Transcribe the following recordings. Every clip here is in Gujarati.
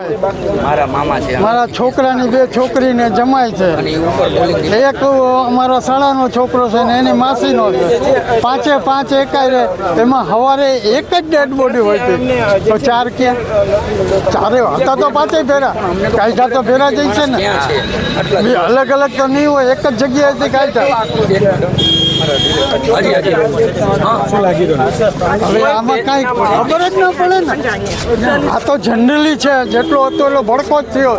મારા મામા છે. મારા છોકરાની બે છોકરીને જમાય છે. એક અમારા શાળાનો છોકરો છે ને એની માસીનો છે. પાંચે પાંચ એકાય રે. એમાં સવારે એક જ ડેડ બોડી હોય છે તો ચાર ક્યાં ચારે હતા તો પાંચે ભેરા કાયદા તો ભેરા જઈ છે ને. અલગ અલગ તો નહીં હોય એક જ જગ્યાએથી હજી હવે આમાં કાંઈ ખબર જ ન પડે ને. આ તો જનરલી છે જેટલો હતો એટલો ભડકો જ થયો.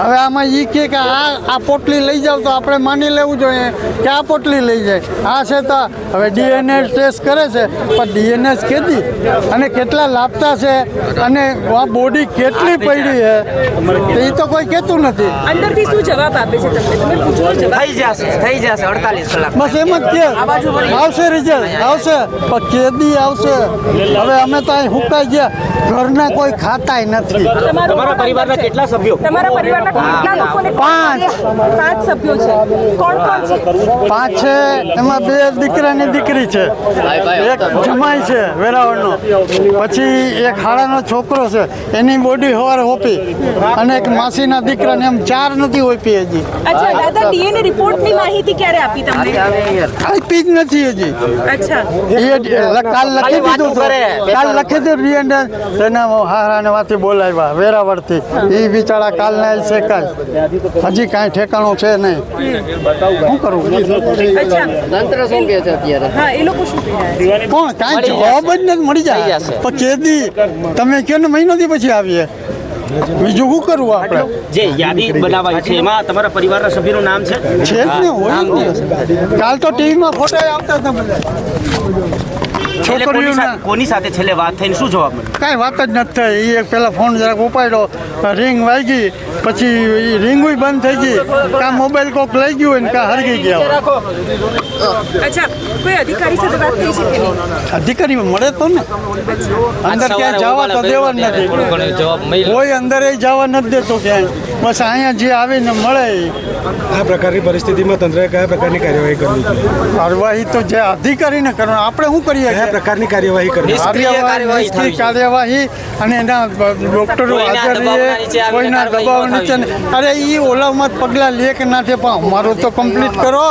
હવે આમાં એ કહે કે આ આ પોટલી લઈ જાવ તો આપણે માની લેવું જોઈએ કે આ પોટલી લઈ જાય. આ છે તો હવે ડીએનએ ટેસ્ટ કરે છે પણ ડીએનએ કેદી? અને કેટલા લાપતા છે? અને આ બોડી કેટલી પડી છે? એ તો કોઈ કહેતું નથી. અંદરથી શું જવાબ આપે છે તમને? તમે પૂછો થઈ જશે થઈ જશે અડતાલીસ કલાક. બસ એમ જ કે. આવશે રિઝલ્ટ આવશે. પણ કેદી આવશે? હવે અમે તો અહીં હુકાઈ ગયા. ઘરના કોઈ ખાતાય નથી. તમારા પરિવારના કેટલા સભ્યો? તમારા પરિવારના કેટલા લોકોને પાંચ. પાંચ સભ્યો છે? કોણ કોણ છે? પાંચ છે એમાં બે દીકરાની દીકરી છે. એક જમાઈ છે વેરાવળનો. પછી એક હાડાનો છોકરો છે એની બોડી હવાર હોપી. અને એક માસીના દીકરાને એમ ચાર નથી હોપી હજી. અચ્છા દાદા ડીએનએ રિપોર્ટની માહિતી ક્યારે આપી તમને? આપી જ નથી હજી. અચ્છા. કાલ લખી દીધું કાલ લખી દીધું ડીએનએ એના હારાને માંથી બોલાવ્યા. વેરાવળથી. એ બિચારા કાલ ના છે કાલ. હજી કાંઈ ઠેકાણું છે નહીં. શું કરવું અચ્છા તંત્ર શું કહે છે અત્યારે? હા એ લોકો શું કહી રહ્યા પણ કાંઈ જવાબ જ નથી મળી જાય. પછી કેદી તમે કયો ને મહિનોથી પછી આવીએ? બીજું શું કરવું આપણે? જે યાદી બનાવાય છે એમાં તમારા પરિવારના સભ્યનું નામ છે? છે જ ને હોય ને. કાલ તો ટીવીમાં ફોટા આવતા હતા બધા. કોની સાથે- છેલ્લે વાત થઈને શું જવાબ મળ્યો? કાંઈ વાત જ નથી થઈ. એ પેલા ફોન જરાક ઉપાડ્યો. રિંગ વાગી. પછી એ રિંગુય બંધ થઈ ગઈ. કાં મોબાઈલ કોક લઈ ગયું હોય ને કાં હરગી ગયા અચ્છા કોઈ અધિકારી સાથે વાત થઈ છે કે નહીં? અધિકારી મળે તો ને. અંદર ક્યાં જવા તો દેવા જ નથી. કોઈ અંદર એ જવા નથી દેતો ક્યાંય. બસ અહીંયા જે આવીને મળે આ પ્રકારની પરિસ્થિતિમાં તંત્રએ કયા પ્રકારની કાર્યવાહી કરવી જોઈએ? કાર્યવાહી તો જે અધિકારીને કરવાનું આપણે શું કરીએ કયા પ્રકારની કાર્યવાહી કરવી કાર્યવાહી અને એના ડોક્ટરો હાજર રહીએ કોઈના દબાવ નીચે અરે એ ઓલામાં જ પગલાં લે કે ના છે પણ અમારું તો કમ્પ્લીટ કરો.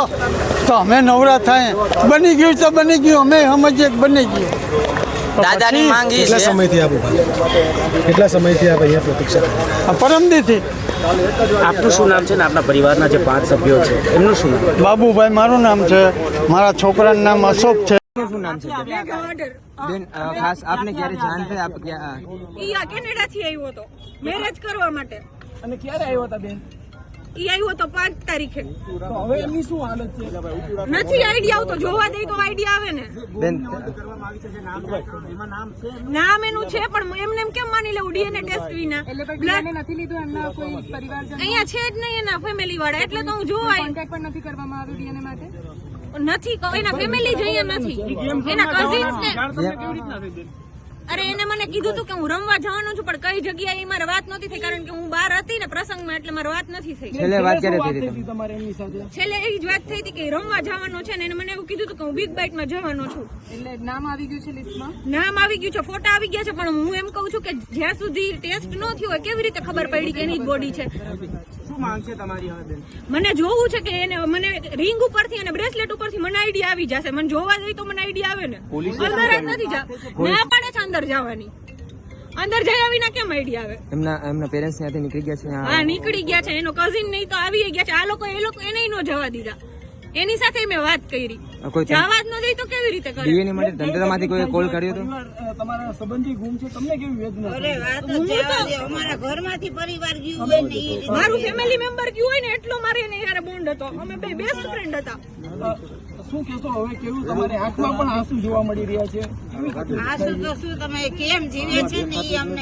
તો અમે નવરા થાય. બની ગયું તો બની ગયું અમે સમજીએ બની ગયું. દાદાની માંગ ઈ કેટલા સમયથી આપ કેટલા સમયથી આપ અહીંયા પ્રતીક્ષા આ પરમદીથી આપનું શું નામ છે ને? આપના પરિવારના જે પાંચ સભ્યો છે એમનું શું નામ? બાબુભાઈ મારું નામ છે. મારા છોકરાનું નામ અશોક છે. બેન અ, ખાસ આપને ક્યારે જાણ થઈ? આપ ક્યાં ઈ આ આવ્યો હતો મેરેજ કરવા માટે. અને ક્યારે આવ્યો હતા બેન? ઈ આવ્યો તો પાંચ તારીખે. હવે એમની શું હાલત છે? નથી આઈડિયા આવતો. જોવા દઈ તો આઈડિયા આવે ને. બેન નામ એનું છે પણ એમને એમ કેમ માની લેવું ડીએનએ ટેસ્ટ વિના. બ્લડ નથી લીધું એમના કોઈ પરિવારજન? અહીંયા છે જ નહીં એના ફેમિલી વાળા એટલે તો હું જોવા કોન્ટેક્ટ પણ નથી કરવામાં આવ્યો ડીએનએ માટે? નથી એના ફેમિલી જોઈએ નથી. એના કઝિન્સ ને અરે એને મને કીધું તું કે હું રમવા જવાનો છું પણ કઈ જગ્યાએ મારે વાત નહોતી થઈ કારણ કે હું બહાર હતી ને પ્રસંગમાં એટલે મારે વાત નથી થઈ. છેલ્લે વાત ક્યારે થઈ હતી હતી તમારે એમની સાથે? છેલ્લે એ જ વાત થઈ હતી કે રમવા જવાનો છે ને એને મને એવું કીધું હતું કે હું બિગ બાઇટમાં જવાનો છું. એટલે નામ આવી ગયું છે લિસ્ટમાં? નામ આવી ગયું છે ફોટા આવી ગયા છે પણ હું એમ કહું છું કે જ્યાં સુધી ટેસ્ટ ન થયો હોય કેવી રીતે ખબર પડી કે એની જ બોડી છે? શું માંગ છે તમારી હવે બેન? મને જોવું છે કે એને મને રિંગ ઉપરથી અને બ્રેસલેટ ઉપરથી મને આઈડિયા આવી જશે. મને જોવા જઈ તો મને આઈડિયા આવે ને. અંદર જ નથી જા ના પાડે છે અંદર જવાની. અંદર જઈ વિના કેમ આઈડિયા આવે? એમના એમના પેરેન્ટ્સ ત્યાંથી નીકળી ગયા છે હા નીકળી ગયા છે. એનો કઝિન નહીં તો આવી ગયા છે. આ લોકો એ લોકો એને નો જવા દીધા. એની સાથે મેં વાત કરી. કોઈ જવા જ ન દઈ તો કેવી રીતે કરે? ડીએનએ માટે ધંધામાંથી કોઈ કોલ કર્યો હતો? તમારા સંબંધી ગુમ છે તમને કેવી વેદના છે? મારું ફેમિલી મેમ્બર કયું હોય ને એટલો મારે એને યાર બોન્ડ હતો. અમે બે બેસ્ટ ફ્રેન્ડ હતા. શું કહેશો હવે કેવું? તમારે આંખમાં પણ આંસુ જોવા મળી રહ્યા છે. આંસુ તો શું તમે કેમ જીવે છે ને એ અમને?